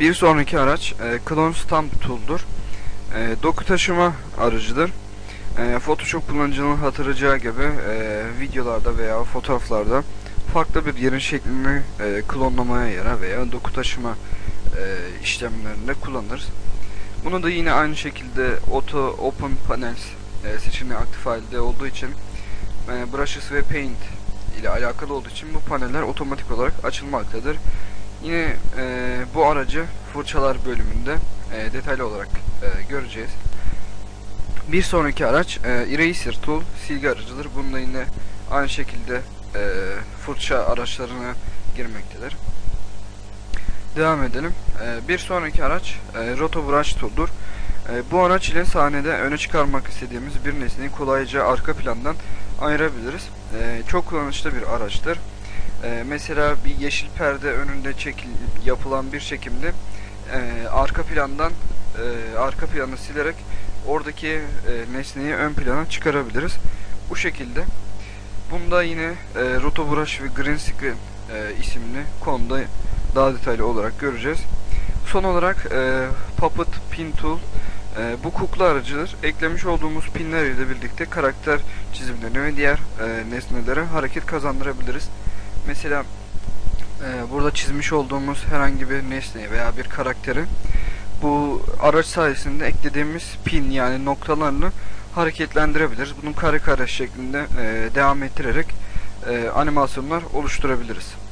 Bir sonraki araç e, Clone Stamp Tool'dur. E, doku taşıma aracıdır. E, Photoshop kullanıcının hatırlayacağı gibi e, videolarda veya fotoğraflarda farklı bir yerin şeklini e, klonlamaya yarar veya doku taşıma e, işlemlerinde kullanırız. Bunu da yine aynı şekilde Auto Open Panels e, seçeneği aktif halde olduğu için e, Brushes ve Paint ile alakalı olduğu için bu paneller otomatik olarak açılmaktadır. Yine e, bu aracı fırçalar bölümünde e, detaylı olarak e, göreceğiz. Bir sonraki araç e, Eraser Tool silgi aracıdır. Bunda yine aynı şekilde e, fırça araçlarına girmektedir. Devam edelim. E, bir sonraki araç e, Roto Brush Tool'dur. E, bu araç ile sahnede öne çıkarmak istediğimiz bir nesneyi kolayca arka plandan ayırabiliriz. E, çok kullanışlı bir araçtır. E, mesela bir yeşil perde önünde çekil yapılan bir çekimde e, arka plandan e, arka planı silerek oradaki e, nesneyi ön plana çıkarabiliriz. Bu şekilde. Bunda yine e, Roto Brush ve Green Screen e, isimli konuda daha detaylı olarak göreceğiz. Son olarak e, Puppet Pin Tool e, bu kukla aracıdır. Eklemiş olduğumuz pinler ile birlikte karakter çizimlerini ve diğer e, nesnelere hareket kazandırabiliriz. Mesela e, burada çizmiş olduğumuz herhangi bir nesneyi veya bir karakteri bu araç sayesinde eklediğimiz pin yani noktalarını hareketlendirebiliriz. Bunu kare kare şeklinde e, devam ettirerek e, animasyonlar oluşturabiliriz.